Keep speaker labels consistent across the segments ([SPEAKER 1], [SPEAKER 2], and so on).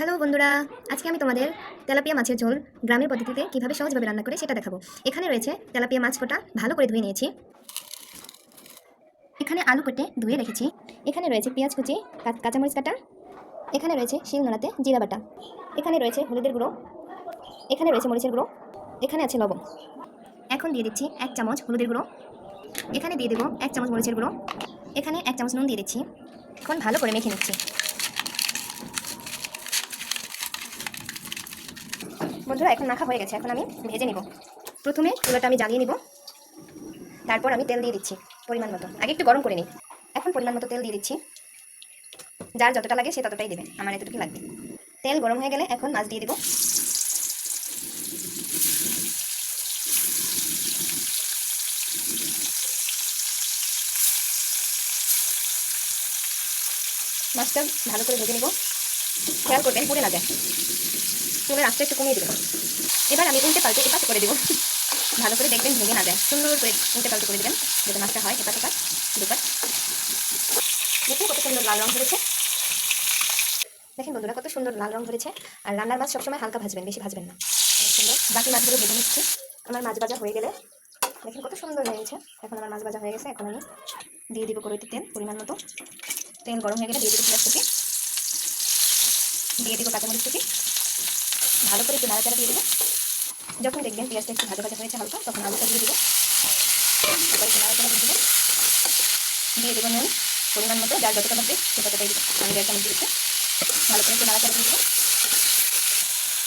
[SPEAKER 1] Hello বন্ধুরা, আজকে আমি তোমাদের তেলাপিয়া মাছের ঝোল গ্রামের পদ্ধতিতে কীভাবে সহজভাবে রান্না করে সেটা দেখাবো। এখানে রয়েছে তেলাপিয়া মাছ কটা ভালো করে ধুয়ে নিয়েছি। এখানে আলু কেটে ধুয়ে রেখেছি। এখানে রয়েছে পেঁয়াজ কুচি কাঁচামরিচ কাটা। এখানে রয়েছে শিল নোড়াতে জিরা বাটা। এখানে রয়েছে হলুদের গুঁড়ো। এখানে রয়েছে মরিচের গুঁড়ো। এখানে আছে লবণ। এখন দিয়ে দিচ্ছি এক চামচ হলুদের গুঁড়ো। এখানে দিয়ে দেবো এক চামচ মরিচের গুঁড়ো। এখানে এক চামচ নুন দিয়ে দিচ্ছি। এখন ভালো করে মেখে নিচ্ছি। বন্ধুরা, এখন মাখা হয়ে গেছে, এখন আমি ভেজে নিব। প্রথমে চুলাটা আমি জ্বালিয়ে নিব। তারপর আমি তেল দিয়ে দিচ্ছি, পরিমাণ মতো। আগে একটু গরম করে নিই। এখন পরিমাণ মতো তেল দিয়ে দিচ্ছি। যার যতটা লাগে সে ততটাই দেবে, আমার এতটুকু লাগবে। তেল গরম হয়ে গেলে এখন মাছ দিয়ে দিব। মাছটা ভালো করে ভেজে নিব। খেয়াল করবেন পুড়ে না যায়। চুলের আঁচটা একটু কমিয়ে দেবেন এবার আমি উল্টে পাল্টে এপাশ করে দেবো। ভালো করে দেখবেন ভেঙে না যায়। সুন্দর করে উল্টে পাল্টে করে দেবেন, যাতে মাছটা হয় এপাশ এপাশ দুপাশ। দেখুন কত সুন্দর লাল রং ধরেছে। দেখেন বন্ধুরা, কত সুন্দর লাল রং ধরেছে। আর রান্নার মাছ সবসময় হালকা ভাজবেন, বেশি ভাজবেন না। সুন্দর। বাকি মাছগুলো ভেজে নিচ্ছি। আমার মাছ ভাজা হয়ে গেলে দেখেন কত সুন্দর হয়েছে এখন আমার মাছ ভাজা হয়ে গেছে। এখন আমি দিয়ে দিব কড়াইতে তেল, পরিমাণ মতো। তেল গরম হয়ে গেলে দিয়ে দিব পেঁয়াজ দিয়ে দিব কাঁচামরিচ কুচি। ভালো করে একটু নাড়াচাড়া দিয়ে দেবো যখন দেখবেন পেঁয়াজটা একটু ভাজা ভাজা হয়েছে হালকা, তখন আলুটা দিয়ে দেবো এবার নাড়াচাড়া দিয়ে দেবো দিয়ে দেবো নুন, পরিমাণ মতো, যার যতটা লাগবে সে ততটাই দেবো। আমি দেড় চামচ দিয়েছি। ভালো করে একটু নাড়াচাড়া দিয়ে দেবো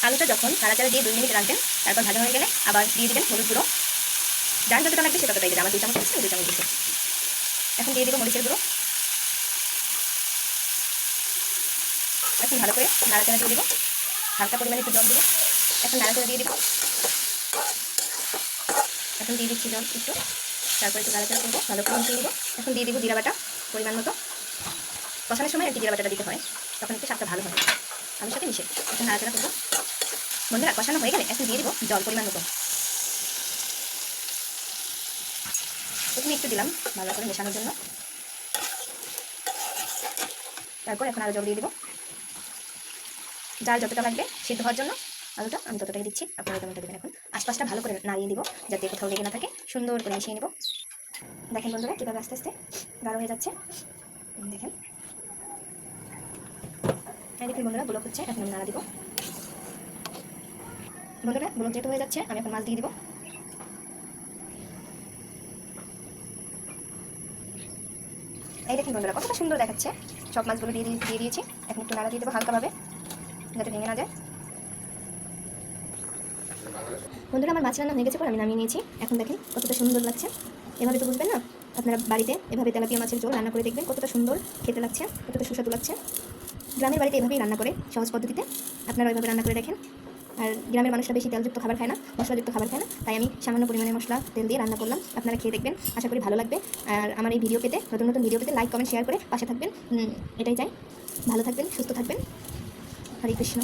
[SPEAKER 1] আলুটা যখন নাড়াচাড়া দিয়ে দুই মিনিট রাখবেন, তারপর ভাজা হয়ে গেলে আবার দিয়ে দেবেন হলুদ গুঁড়ো। যার যতটা লাগবে সে ততটাই দেবে। আমার দুই চামচ দিচ্ছি দুই চামচ দিচ্ছি এখন দিয়ে দেবো মরিচের গুঁড়ো। এখন ভালো করে নাড়াচাড়া দিয়ে দেবো। হালকা পরিমাণে একটু জল দেবো এখন নাড়াচাড়া দিয়ে দেবো। এখন দিয়ে দিচ্ছি জল একটু। তারপরে একটু নাড়াচাড়া করব, ভালো করে মিশিয়ে দেবো এখন দিয়ে দেবো জিরা বাটা পরিমাণ মতো। কষানোর সময় কি জিরা দিতে হয়, তখন একটু স্বাদটা ভালো হয় আলুর সাথে মিশে এখন নাড়াচাড়া করব। বন্ধুরা, কষানো হয়ে গেলে এখন দিয়ে দেবো জল পরিমাণ মতো। প্রথমে একটু দিলাম ভালো করে মেশানোর জন্য। তারপর এখন আরও জল দিয়ে দেবো। যার যতটা লাগবে সিদ্ধ হওয়ার জন্য আলুটা আমি ততটাই দিচ্ছি। আপনারা টমেটো দেবেন এখন। আশপাশটা ভালো করে নাড়িয়ে দিব যাতে কোথাও লেগে না থাকে। সুন্দর করে মিশিয়ে নেব। দেখেন বন্ধুরা কীভাবে আস্তে আস্তে গাঢ় হয়ে যাচ্ছে। দেখেন। এই দেখুন বন্ধুরা ব্লক হচ্ছে, এখন আমি নাড়া দিব। বন্ধুরা ব্লক যেহেতু হয়ে যাচ্ছে, আমি এখন মাছ দিয়ে দিব। এই দেখুন বন্ধুরা, কতটা সুন্দর দেখাচ্ছে। সব মাছগুলো দিয়ে দিয়ে দিয়েছি। এখন একটু নাড়া দিয়ে দেবো হালকাভাবে। যাতে ভেঙে না যায়। বন্ধুরা, আমার মাছ রান্না হয়ে গেছে পর আমি নামিয়ে নিয়েছি। এখন দেখেন কতটা সুন্দর লাগছে। এভাবে তো বুঝবেন না, আপনারা বাড়িতে এভাবে তেলাপিয়া মাছের ঝোল রান্না করে দেখবেন কতটা সুন্দর খেতে লাগছে, কতটা সুস্বাদু লাগছে। গ্রামের বাড়িতে এভাবেই রান্না করে সহজ পদ্ধতিতে। আপনারা ওইভাবে রান্না করে দেখেন। আর গ্রামের মানুষরা বেশি তেলযুক্ত খাবার খায় না, মশলাযুক্ত খাবার খায় না, তাই আমি সামান্য পরিমাণে মশলা, তেল দিয়ে রান্না করলাম। আপনারা খেয়ে দেখবেন, আশা করি ভালো লাগবে। আর আমার এই ভিডিও পেতে, নতুন নতুন ভিডিও পেতে লাইক, কমেন্ট, শেয়ার করে পাশে থাকবেন। এটাই চাই। ভালো থাকবেন, সুস্থ থাকবেন। হরে কৃষ্ণ